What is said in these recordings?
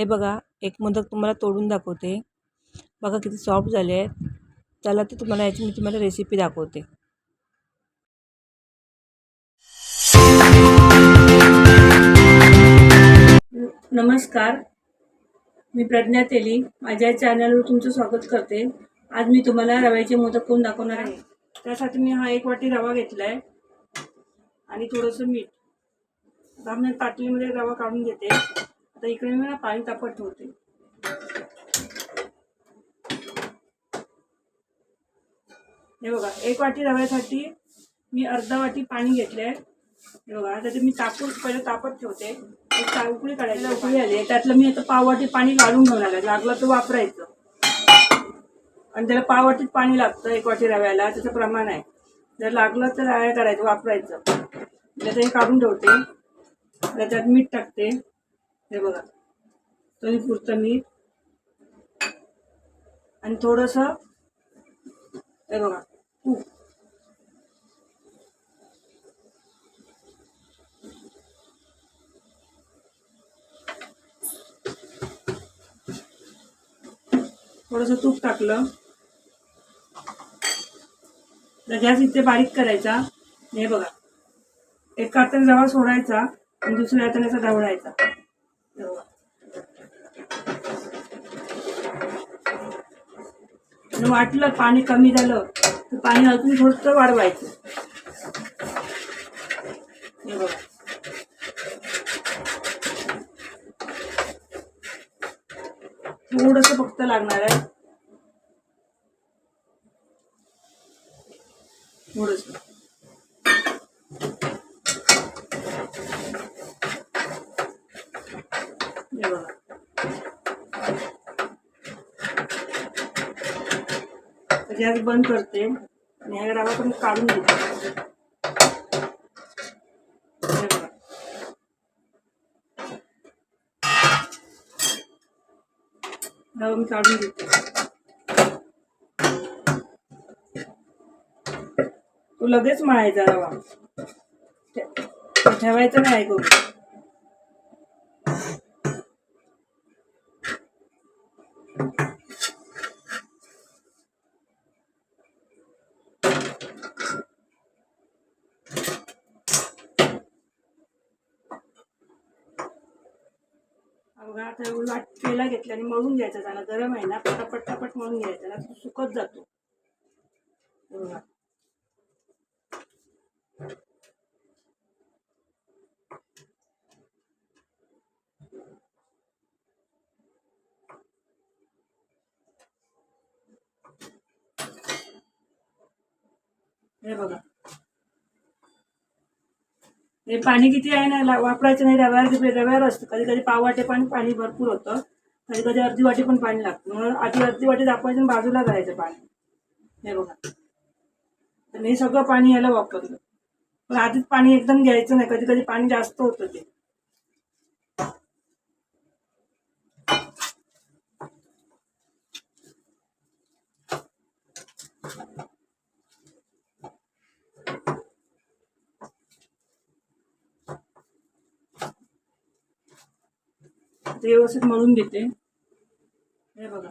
हे बघा एक मोदक तुम्हाला तोडून दाखवते. बघा किती सॉफ्ट झाले आहेत. चला ते तुम्हाला याची मी तुम्हाला रेसिपी दाखवते. नमस्कार. मी प्रज्ञा तेली. माझ्या चॅनलवर तुमचं स्वागत करते. आज मी तुम्हाला रव्याचे मोदक करून दाखवणार आहे? त्यासाठी मी हा एक वाटी रवा घेतला आहे आणि थोडंसं मीठ. आता मी ताटलीमध्ये रवा काढून घेते. आता इकडे मी ना पाणी तापत ठेवते हे बघा एक वाटी रव्यासाठी मी अर्धा वाटी पाणी घेतलंय. हे बघा आता ते मी तापून पहिले तापत ठेवते. ता- उकळी काढायची उकळी आली आहे. त्यातलं मी आता पाव वाटी पाणी काढून घेऊन आहे. लागलं तर वापरायचं. आणि त्याला पाव वाटीत पाणी लागतं एक वाटी रव्याला. त्याचं प्रमाण आहे. जर लागलं तर काय करायचं? वापरायचं. आता हे काढून ठेवते. त्यात मीठ टाकते. हे बघा. तरी पुरतं मीठ आणि थोडंसं हे बघा तूप. थोडंसं तूप टाकलं. तर गॅस इथे बारीक करायचा. हे बघा. एक हाताने रवा सोडायचा आणि दुसऱ्या हाताने असा ढवळायचा वाटलं पाणी कमी झालं तर पाणी अजून थोडंसं वाढवायचं हे बघा थोडंसं फक्त लागणार आहे थोडस हे बघा गॅस बंद करते. आणि ह्या रवा पण काढून घेते. हे मी काढून घेते. तो लगेच मळायचा रवा ठेवायचं नाही करू बघा आता वाट पेला घेतला आणि मळून घ्यायचा त्याला गरम आहे ना पटापट पटापट मळून घ्यायचा ना सुकत जातो. हे बघा. हे पाणी किती आहे ना वापरायचं नाही रव्यावर रव्यावर असतं. कधी कधी पाव वाटे पण पाणी भरपूर होतं. कधी कधी अर्धी वाटी पण पाणी लागतं. म्हणून आधी अर्धी वाटी दाखवायचं आणि बाजूला जायचं पाणी. हे बघा. तर हे सगळं पाणी याला वापरलं. पण आधीच पाणी एकदम घ्यायचं नाही. कधी कधी पाणी जास्त होतं ते. ते व्यवस्थित मळून घेते. हे बघा.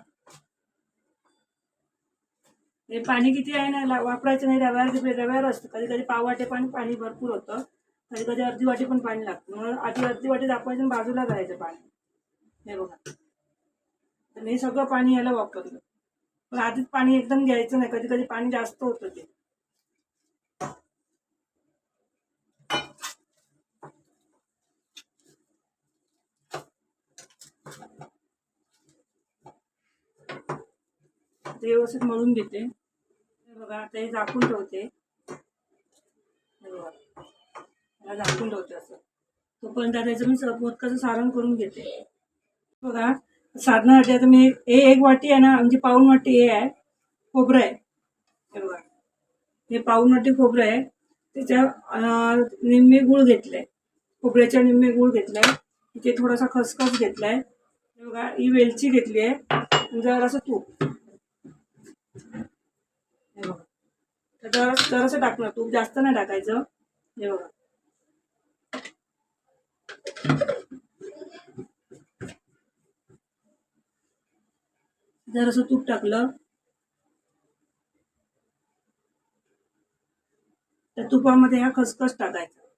हे पाणी किती आहे ना वापरायचं नाही रव्यावर रव्यावर असतं कधी कधी पाव वाटे पण पाणी भरपूर होतं. कधी कधी अर्धी वाटी पण पाणी लागतं. म्हणून आधी अर्धी वाटी दाखवायचं बाजूला जायचं पाणी. हे बघा. तर मी सगळं पाणी याला वापरलं. पण आधीच पाणी एकदम घ्यायचं नाही. कधी कधी पाणी जास्त होतं ते. ते व्यवस्थित मळून घेते. बघा आता हे झाकून ठेवते. बघा याला झाकून ठेवते असं. तोपर्यंत आता याचं मी स- मोदकाचं सारण करून घेते. बघा साधनासाठी आता मी हे एक वाटी आहे ना म्हणजे पाऊन वाटी हे आहे खोबरं आहे. हे बघा हे पाऊन वाटी खोबरं आहे. त्याच्या निम्मे निम्मे गुळ आहे खोबऱ्याच्या निम्मे गुळ आहे इथे थोडासा खसखस घेतलाय. हे बघा ही वेलची घेतली आहे. जरासं तूप. तर जरासं टाकणार तूप जास्त नाही टाकायचं. हे बघा. जरासं तूप टाकलं. तर तुपामध्ये हा खसखस टाकायचा.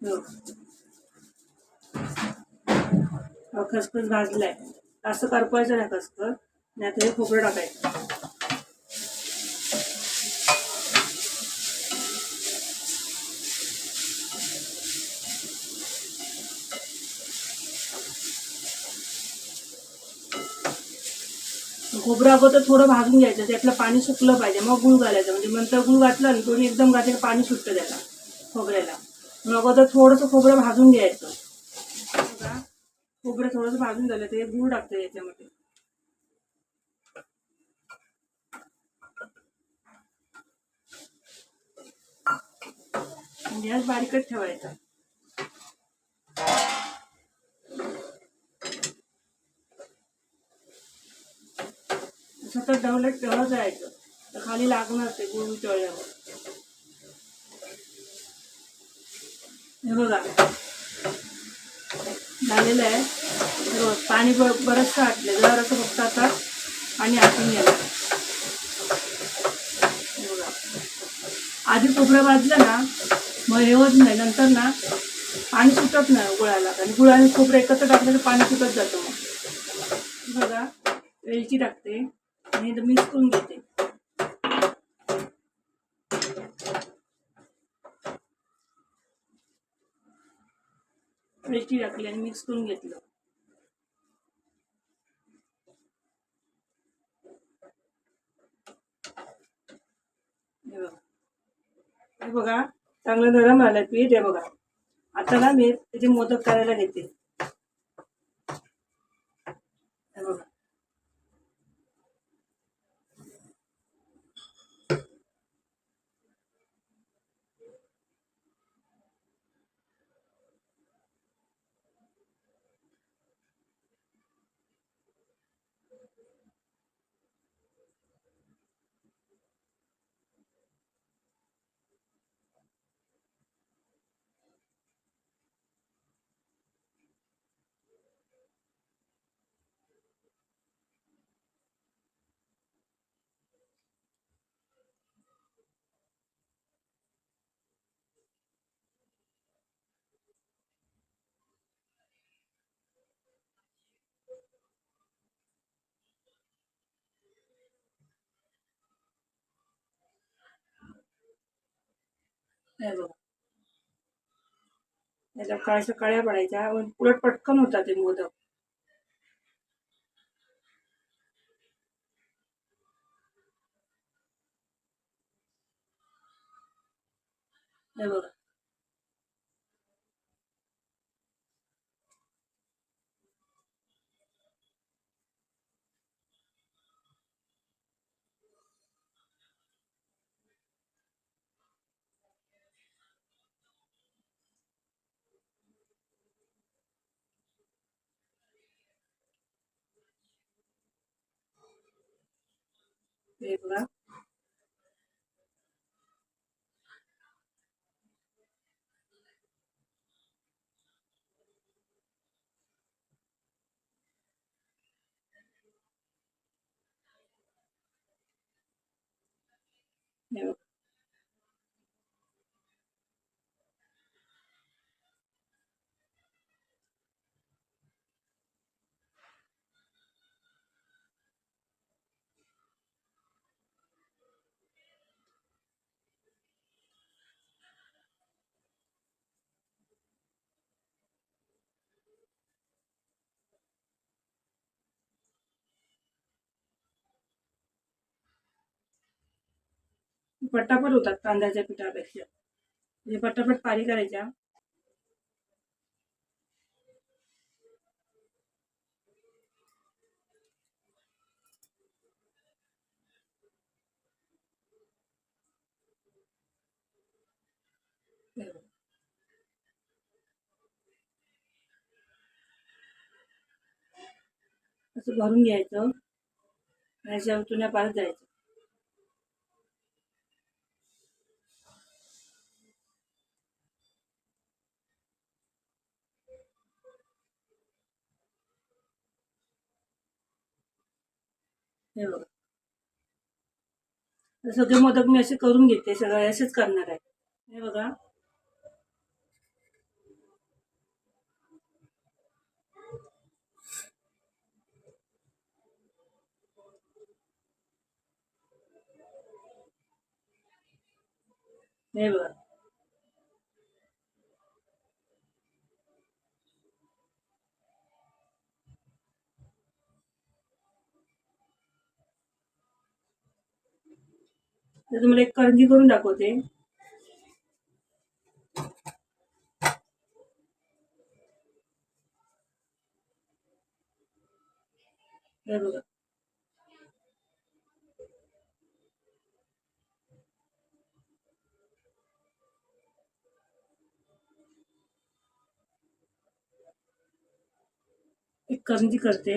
हो. खसखस भाजलाय. असं करपायचं नाही खसखस नाही तर हे खोबरं टाकायचं. खोबरं अगोदर थोडं भाजून घ्यायचं त्यातलं पाणी सुकलं पाहिजे. मग गुळ घालायचं. म्हणजे नंतर गुळ घातलं आणि कोणी एकदम घातलं पाणी सुटतं त्याला खोबऱ्याला. अगोदर थोडंसं खोबरं भाजून घ्यायचं. बघा, खोबरं थोडंसं भाजून झालं ते गूळ टाकतं याच्यामध्ये. गॅस बारीकच ठेवायचा. सतत ढवलत ढवळत जायचं तर खाली लागणार ते गुळ वितळल्यावर हे बघा. झालेलं आहे. रोज पाणी ब बरंचसं आटलं जरासं फक्त आता पाणी आटून गेलं हे बघा. आधी खोबरं भाजलं ना मग हे होत नाही. नंतर ना पाणी सुटत नाही गुळाला आणि गुळ आणि खोबरं एकत्र टाकलं तर पाणी सुटत जातं मग. बघा वेलची टाकते. आणि इथं मिक्स करून घेते. थोडीशी टाकली आणि मिक्स करून घेतलं. हे बघा चांगलं नरम आलं पीठ हे बघा. आता ना मी त्याचे मोदक करायला घेते. हे बघा. त्याच्या काळ्या काळ्या पडायच्या. उलट पटकन होतात ते मोदक हे बघा हे बघा पटापट होतात तांदळाच्या पिठापेक्षा. म्हणजे पटापट पारी करायच्या. असं भरून घ्यायचं. आणि शेवटून परत जायचं हे बघा. सगळे मोदक मी असे करून घेते सगळे असेच करणार आहे हे बघा. हे बघा. तर तुम्हाला एक करंजी करून दाखवते. बघा. एक करंजी करते.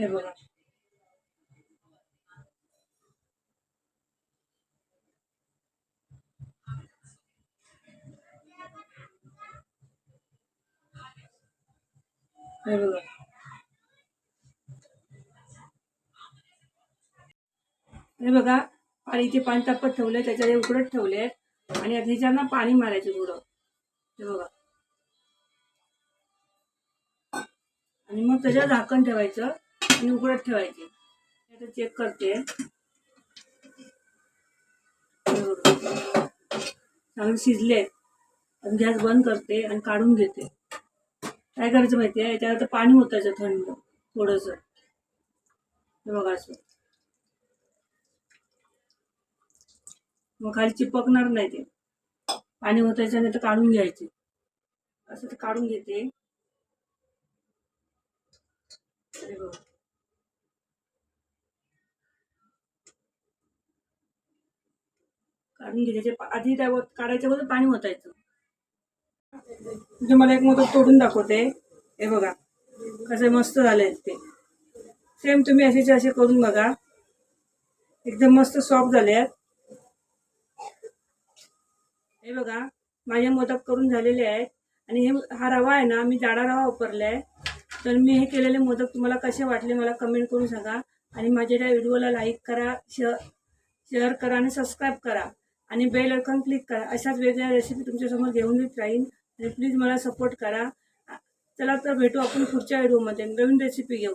हे बघा. हे बघा. हे बघा आणि इथे पाणी तापत ठेवलंय त्याच्यात उकडत ठेवले आणि आता पाणी मारायचं थोडं. हे बघा. आणि मग त्याच्यावर झाकण ठेवायचं. आणि उघडत ठेवायचे. आता चेक करते. चांगले शिजले आणि गॅस बंद करते आणि काढून घेते. काय करायचं माहिती आहे याच्यावर पाणी होतायचं थंड. थोडंसं. हे बघा असं. मग खाली चिपकणार नाही ते. पाणी होतायचं नाही तर काढून घ्यायचे. असं ते काढून घेते हे बघा. काढून घ्यायचे आधी त्यावर काढायच्या बरोबर पाणी ओतायचं. म्हणजे मला एक मोदक तोडून दाखवते. हे बघा. कसे मस्त झाले ते. सेम तुम्ही असेचे असे करून बघा. एकदम मस्त सॉफ्ट झाले आहेत हे बघा. माझे मोदक करून झालेले आहेत. आणि हे हा रवा आहे ना मी जाडा रवा वापरला आहे तर मी हे केलेले मोदक तुम्हाला कसे वाटले मला कमेंट करून सांगा. आणि माझ्या त्या व्हिडिओला लाईक करा शेअर शेअर करा आणि सबस्क्राईब करा. आणि बेल आयकॉन क्लिक करा. अशाच वेगवेगळ्या रेसिपी तुमच्यासमोर घेऊन येत राहीन. आणि प्लीज मला सपोर्ट करा. चला तर भेटू आपण पुढच्या व्हिडिओमध्ये नवीन रेसिपी घेऊ